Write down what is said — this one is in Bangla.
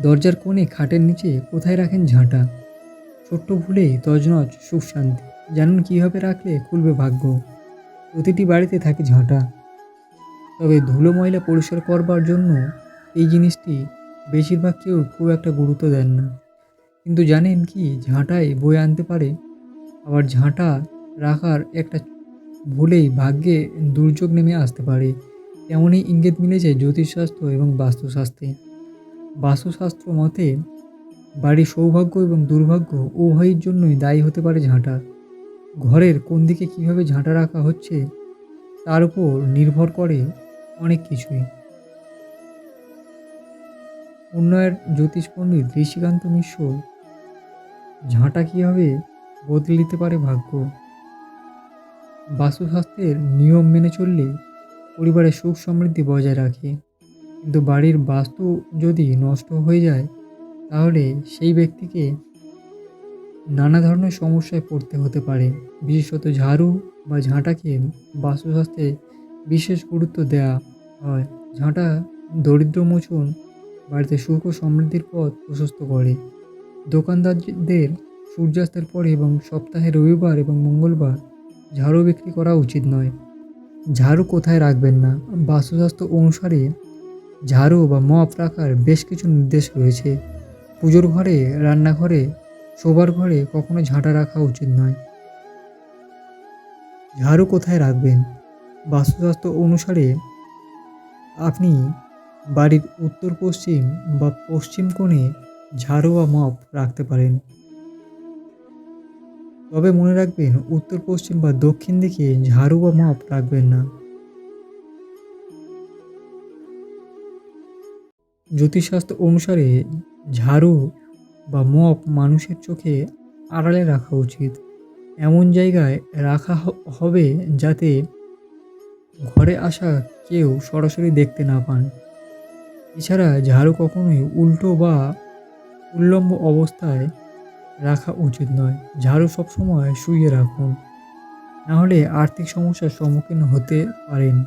দরজার কোণে খাটের নিচে কোথায় রাখেন ঝাঁটা? ছোট্ট ভুলেই তজনজ সুখ শান্তি। জানুন কীভাবে রাখলে খুলবে ভাগ্য? প্রতিটি বাড়িতে থাকে ঝাঁটা। তবে ধুলো ময়লা পরিষ্কার করবার জন্য এই জিনিসটি বেশিরভাগ কেউ খুব একটা গুরুত্ব দেন না। কিন্তু জানেন কি ঝাঁটায় বয়ে আনতে পারে? আবার ঝাঁটা রাখার একটা ভুলেই ভাগ্যে দুর্যোগ নেমে আসতে পারে। তেমনই ইঙ্গিত মিলেছে জ্যোতিষশাস্ত্র এবং বাস্তুশাস্ত্রে। বাস্তুশাস্ত্র মতে, বাড়ির সৌভাগ্য এবং দুর্ভাগ্য উভয়ের জন্যই দায়ী হতে পারে ঝাঁটা ঘরের কোন দিকে কীভাবে ঝাঁটা রাখা হচ্ছে, তার উপর নির্ভর করে অনেক কিছুই। উন্নয়ের জ্যোতিষ পণ্ডিত ঋষিকান্ত মিশ্র, ঝাঁটা কীভাবে বদলে দিতে পারে ভাগ্য? বাস্তুশাস্ত্রের নিয়ম মেনে চললে পরিবারের সুখ সমৃদ্ধি বজায় রাখে। কিন্তু বাড়ির বাস্তু যদি নষ্ট হয়ে যায়, তাহলে সেই ব্যক্তিকে নানা ধরনের সমস্যায় পড়তে হতে পারে। বিশেষত ঝাড়ু বা ঝাঁটাকে বাস্তুশাস্ত্রে বিশেষ গুরুত্ব দেওয়া হয়। ঝাঁটা দরিদ্র মোচন, বাড়িতে সুখ ও সমৃদ্ধির পথ প্রশস্ত করে। দোকানদারদের সূর্যাস্তের পরে এবং সপ্তাহে রবিবার এবং মঙ্গলবার ঝাড়ু বিক্রি করা উচিত নয়। ঝাড়ু কোথায় রাখবেন না? বাস্তুশাস্ত্র অনুসারে ঝাড়ু বা মপ রাখার বেশ কিছু নির্দেশ রয়েছে। পুজোর ঘরে, রান্নাঘরে, শোবার ঘরে কখনো ঝাঁটা রাখা উচিত নয়। ঝাড়ু কোথায় রাখবেন? বাস্তুশাস্ত্র অনুসারে আপনি বাড়ির উত্তর পশ্চিম বা পশ্চিম কোণে ঝাড়ু বা মপ রাখতে পারেন। তবে মনে রাখবেন, উত্তর পশ্চিম বা দক্ষিণ দিকে ঝাড়ু বা মপ রাখবেন না। জ্যোতিষশাস্ত্র অনুসারে ঝাড়ু বা মপ মানুষের চোখে আড়ালে রাখা উচিত। এমন জায়গায় রাখা হবে যাতে ঘরে আসা কেউ সরাসরি দেখতে না পান। এছাড়া ঝাড়ু কখনোই উল্টো বা উল্লম্ব অবস্থায় রাখা উচিত নয়। ঝাড়ু সবসময় শুয়ে রাখুন। নাহলে আর্থিক সমস্যার সম্মুখীন হতে পারেন।